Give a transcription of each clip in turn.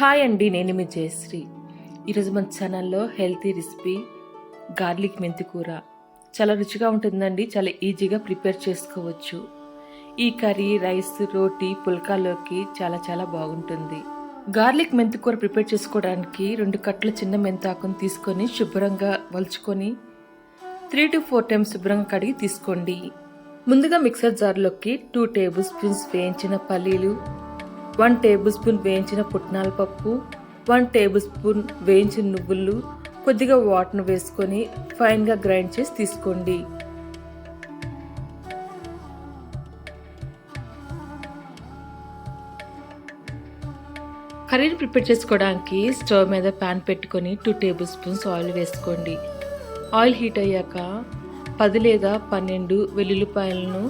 Hi అండి నేను మీ జయశ్రీ. ఈరోజు మన ఛానల్లో హెల్తీ రెసిపీ గార్లిక్ మెంతి కూర. చాలా రుచిగా ఉంటుందండి చాలా ఈజీగా ప్రిపేర్ చేసుకోవచ్చు. ఈ కర్రీ రైస్ రోటీ పుల్కాలోకి చాలా చాలా బాగుంటుంది. గార్లిక్ మెంతి కూర ప్రిపేర్ చేసుకోవడానికి రెండు కట్టల చిన్న మెంతాకును తీసుకొని శుభ్రంగా వలుచుకొని త్రీ టు ఫోర్ టైమ్స్ శుభ్రంగా కడిగి తీసుకోండి. ముందుగా మిక్సర్ జార్లోకి టూ టేబుల్ స్పూన్స్ వేయించిన పల్లీలు వన్ టేబుల్ స్పూన్ వేయించిన పుట్నాల పప్పు వన్ టేబుల్ స్పూన్ వేయించిన నువ్వులు కొద్దిగా వాటర్ను వేసుకొని ఫైన్గా గ్రైండ్ చేసి తీసుకోండి. కర్రీని ప్రిపేర్ చేసుకోవడానికి స్టవ్ మీద ప్యాన్ పెట్టుకొని టూ టేబుల్ స్పూన్స్ ఆయిల్ వేసుకోండి. ఆయిల్ హీట్ అయ్యాక పది లేదా పన్నెండు వెల్లుల్లిపాయలను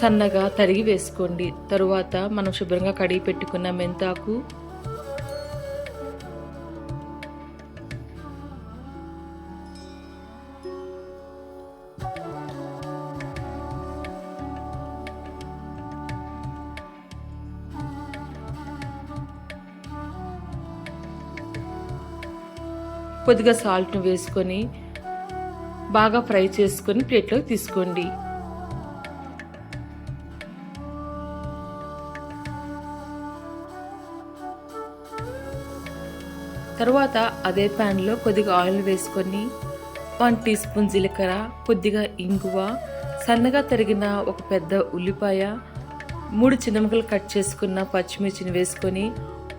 సన్నగా తరిగి వేసుకోండి. తరువాత మనం శుభ్రంగా కడిగి పెట్టుకున్న మెంతాకు కొద్దిగా సాల్ట్ను వేసుకొని బాగా ఫ్రై చేసుకొని ప్లేట్లోకి తీసుకోండి. తర్వాత అదే ప్యాన్లో కొద్దిగా ఆయిల్ వేసుకొని వన్ టీ స్పూన్ జీలకర్ర కొద్దిగా ఇంగువ సన్నగా తరిగిన ఒక పెద్ద ఉల్లిపాయ మూడు చిన్న ముక్కలు కట్ చేసుకున్న పచ్చిమిర్చిని వేసుకొని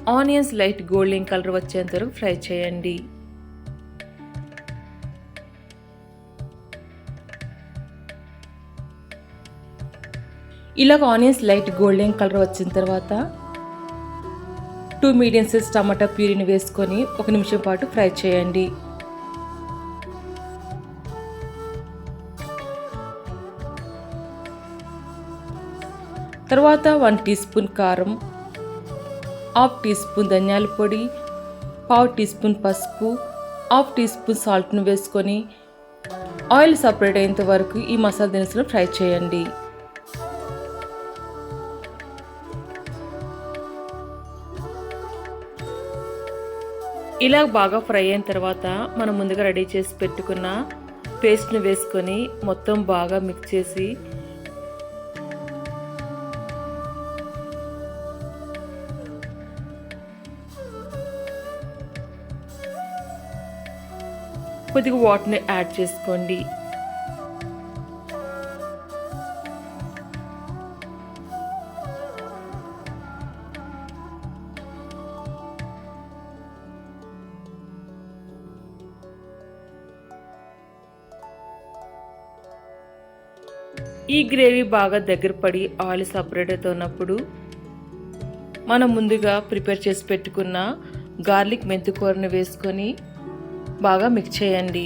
ఆనియన్స్ లైట్ గోల్డెన్ కలర్ వచ్చేంత వరకు ఫ్రై చేయండి. ఇలాగ ఆనియన్స్ లైట్ గోల్డెన్ కలర్ వచ్చిన తర్వాత టూ మీడియం సైజ్ టమాటా ప్యూరీని వేసుకొని ఒక నిమిషం పాటు ఫ్రై చేయండి. తర్వాత వన్ టీ స్పూన్ కారం హాఫ్ టీ స్పూన్ ధనియాల పొడి పావు టీ స్పూన్ పసుపు హాఫ్ టీ స్పూన్ సాల్ట్ను వేసుకొని ఆయిల్ సపరేట్ అయ్యేంత వరకు ఈ మసాలా దినుసులు ఫ్రై చేయండి. ఇలా బాగా ఫ్రై అయిన తర్వాత మనం ముందుగా రెడీ చేసి పెట్టుకున్న పేస్ట్ని వేసుకొని మొత్తం బాగా మిక్స్ చేసి కొద్దిగా వాటర్ని యాడ్ చేసుకోండి. ఈ గ్రేవీ బాగా దగ్గర పడి ఆయిల్ సపరేట్ అవుతున్నప్పుడు మనం ముందుగా ప్రిపేర్ చేసి పెట్టుకున్న గార్లిక్ మెంతికూరను వేసుకొని బాగా మిక్స్ చేయండి.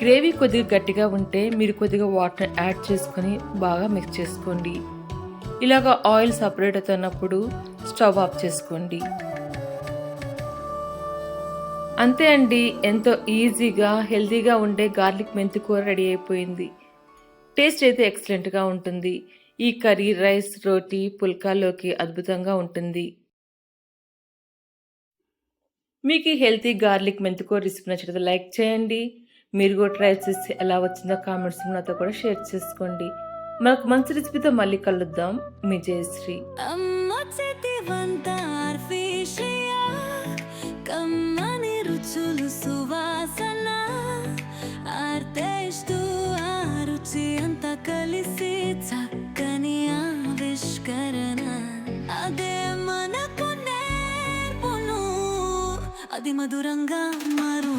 గ్రేవీ కొద్దిగా గట్టిగా ఉంటే మీరు కొద్దిగా వాటర్ యాడ్ చేసుకొని బాగా మిక్స్ చేసుకోండి. ఇలాగ ఆయిల్ సపరేట్ అవుతున్నప్పుడు స్టవ్ ఆఫ్ చేసుకోండి. అంతే అండి ఎంతో ఈజీగా హెల్తీగా ఉండే గార్లిక్ మెంతి కూర రెడీ అయిపోయింది. టేస్ట్ అయితే ఎక్సలెంట్గా ఉంటుంది. ఈ కర్రీ రైస్ రోటీ పుల్కాలోకి అద్భుతంగా ఉంటుంది. మీకు ఈ హెల్తీ గార్లిక్ మెంతికూర రెసిపీ నచ్చితే లైక్ చేయండి. మీరు కూడా ట్రై చేసి ఎలా వచ్చిందో కామెంట్స్ నాతో కూడా షేర్ చేసుకోండి. మనకు మంచి రెసిపీతో మళ్ళీ కలుద్దాం. మీ జయశ్రీ. అమ్మ చేతి వంట కమ్మని రుచులు సువాసన ఆర్తేస్తూ ఆ రుచి అంతా కలిసి చక్కని ఆవిష్కరణ. అదే మనకు నేర్పును అది మధురంగా మారు